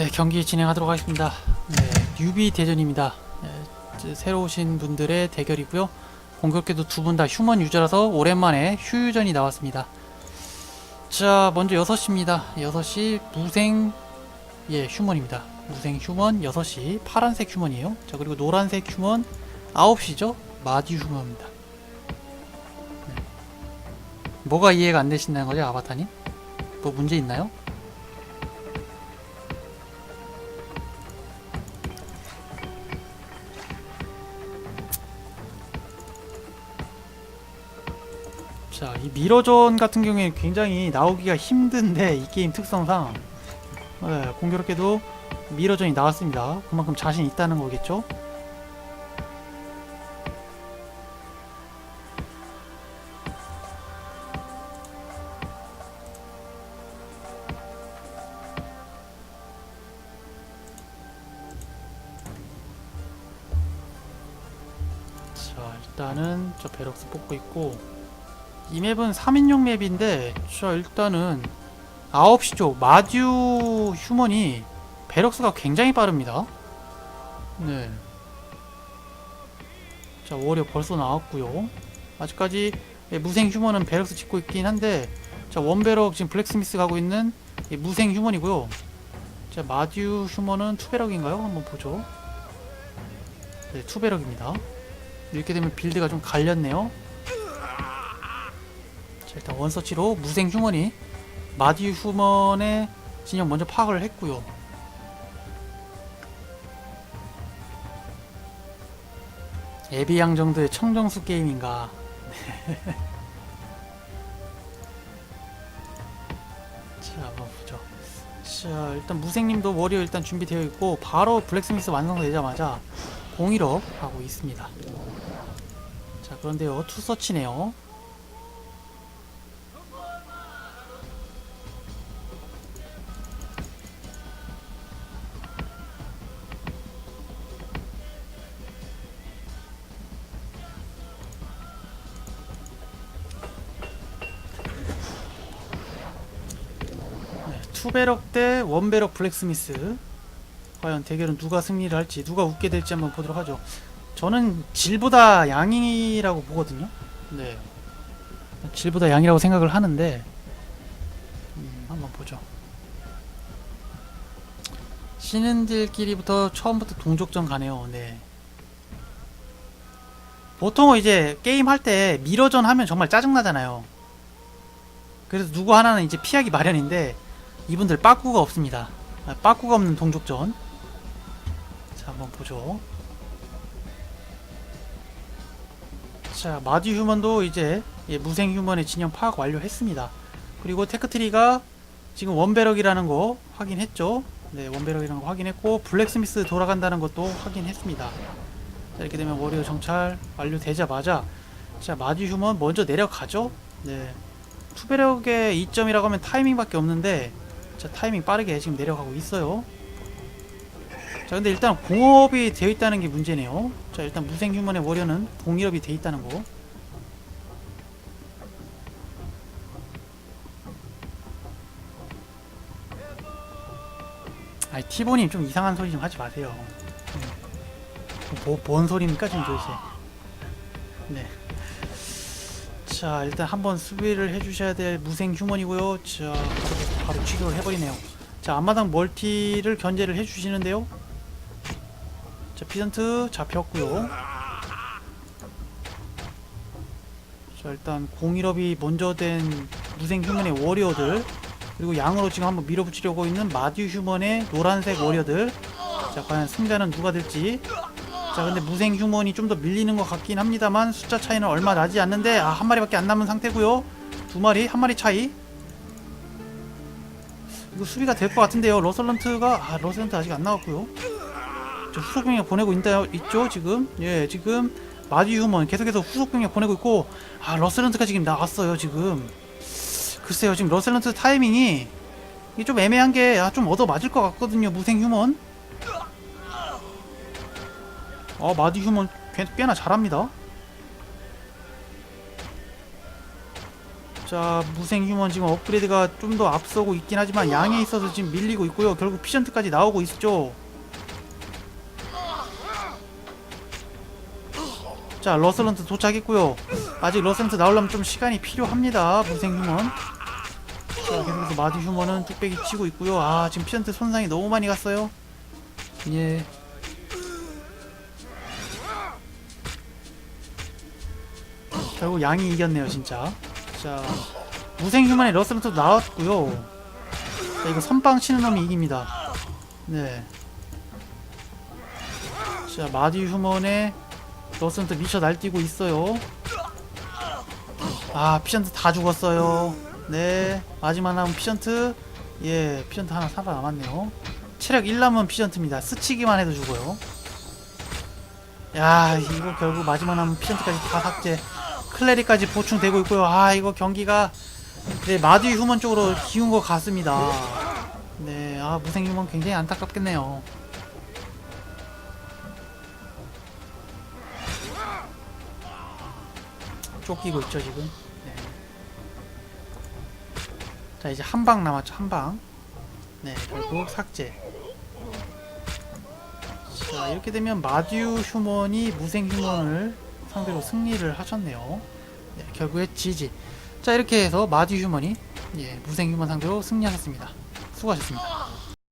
네, 경기 진행하도록 하겠습니다. 네, 뉴비 대전입니다. 네, 새로 오신 분들의 대결이고요. 공교롭게도 두 분 다 휴먼 유저라서 오랜만에 휴유전이 나왔습니다. 자, 먼저 6시입니다. 6시 무생 예, 휴먼입니다. 무생 휴먼 6시 파란색 휴먼이에요. 자, 그리고 노란색 휴먼 9시죠? 마디 휴먼입니다. 네. 뭐가 이해가 안 되신다는 거죠, 아바타님? 뭐 문제 있나요? 자, 이 미러전 같은 경우에 굉장히 나오기가 힘든데 이 게임 특성상 네, 공교롭게도 미러전이 나왔습니다. 그만큼 자신 있다는 거겠죠? 자, 일단은 저 베럭스 뽑고 있고 이 맵은 3인용 맵인데 자 일단은 9시 쪽 마듀 휴먼이 베럭스가 굉장히 빠릅니다. 네. 자 워리어 벌써 나왔고요. 아직까지 예, 무생 휴먼은 베럭스 짓고 있긴 한데 자 원베럭 지금 블랙스미스 가고 있는 예, 무생 휴먼이고요. 자 마듀 휴먼은 투베럭인가요? 한번 보죠. 네 투베럭입니다. 이렇게 되면 빌드가 좀 갈렸네요 자 일단 원서치로 무생 휴먼이 마디 휴먼의 진영 먼저 파악을 했고요. 에비양 정도의 청정수 게임인가? 자 한번 보죠. 자 일단 무생님도 워리어 일단 준비되어 있고 바로 블랙스미스 완성되자마자 공일업 하고 있습니다. 자 그런데요 투서치네요 투베럭 대 원베럭 블랙스미스. 과연 대결은 누가 승리를 할지 누가 웃게 될지 한번 보도록 하죠. 저는 질보다 양이라고 보거든요. 네. 질보다 양이라고 생각을 하는데 음, 한번 보죠. 신인들끼리부터 처음부터 동족전 가네요. 네. 보통 이제 게임 할 때 미러전 하면 정말 짜증나잖아요. 그래서 누구 하나는 이제 피하기 마련인데 이분들 빠꾸가 없습니다. 아, 빠꾸가 없는 동족전. 자, 한번 보죠. 자, 마디 휴먼도 이제 예, 무생 휴먼의 진영 파악 완료했습니다. 그리고 테크트리가 지금 원베럭이라는 거 확인했죠. 네, 원베럭이라는 거 확인했고 블랙스미스 돌아간다는 것도 확인했습니다. 자, 이렇게 되면 워리어 정찰 완료되자마자 자, 마디 휴먼 먼저 내려가죠. 네. 투베력의 이점이라고 하면 타이밍밖에 없는데 자 타이밍 빠르게 지금 내려가고 있어요. 자 근데 일단 공업이 되어 있다는 게 문제네요. 자 일단 무생 휴먼의 워리어는 공일업이 되어 있다는 거. 아이 티보님 좀 이상한 소리 좀 하지 마세요. 음. 뭐, 뭔 소리입니까 지금 도대체? 네. 자 일단 한번 수비를 해주셔야 될 무생 휴먼이고요. 자 바로, 취소를 해버리네요. 자 앞마당 멀티를 견제를 해주시는데요. 자 피전트 잡혔고요. 자 일단 공일업이 먼저 된 무생 휴먼의 워리어들 그리고 양으로 지금 한번 밀어붙이려고 있는 마듀 휴먼의 노란색 워리어들. 자 과연 승자는 누가 될지. 자 근데 무생 휴먼이 좀 더 밀리는 것 같긴 합니다만 숫자 차이는 얼마 나지 않는데 아 한 마리밖에 안 남은 상태고요. 두 마리 한 마리 차이 이거 수비가 될 것 같은데요. 러설런트가 아 러설런트 아직 안 나왔고요. 저 후속 병력 보내고 있다, 있죠 지금? 예 지금 마디 휴먼 계속해서 후속 병력 보내고 있고 아 러셀런트가 지금 나왔어요 지금. 글쎄요 지금 러셀런트 타이밍이 이게 좀 애매한 게아좀 얻어 맞을 것 같거든요 무생 휴먼. 아 마디 휴먼 꽤, 꽤나 잘합니다 자 무생 휴먼 지금 업그레이드가 좀 더 앞서고 있긴 하지만 양에 있어서 지금 밀리고 있고요. 결국 피전트까지 나오고 있죠. 자 러슬런트 도착했고요. 아직 러슬런트 나오려면 좀 시간이 필요합니다 무생 휴먼. 자 계속해서 마디 휴먼은 뚝배기 치고 있고요. 아 지금 피전트 손상이 너무 많이 갔어요. 예. 결국 양이 이겼네요 진짜 자 무생 휴먼의 러스런트도 나왔고요. 자 이거 선빵 치는 놈이 이깁니다. 네자 마디 휴먼의 러스런트 미쳐 날뛰고 있어요. 아 피션트 다 죽었어요. 네 마지막 남은 피션트. 예 피션트 하나 살아남았네요. 체력 1 남은 피션트입니다. 스치기만 해도 죽어요. 야 이거 결국 마지막 남은 피션트까지 다 삭제 클레리까지 보충되고 있고요. 아 이거 경기가 네 마디 휴먼 쪽으로 기운 것 같습니다. 네, 아 무생 휴먼 굉장히 안타깝겠네요. 쫓기고 있죠 지금. 네. 자 이제 한 방 남았죠 한 방. 네 결국 삭제. 자 이렇게 되면 마듀 휴먼이 무생 휴먼을 상대로 승리를 하셨네요. 네, 결국에 지지. 자 이렇게 해서 마디 휴먼이 예, 무생 휴먼 상대로 승리하셨습니다. 수고하셨습니다.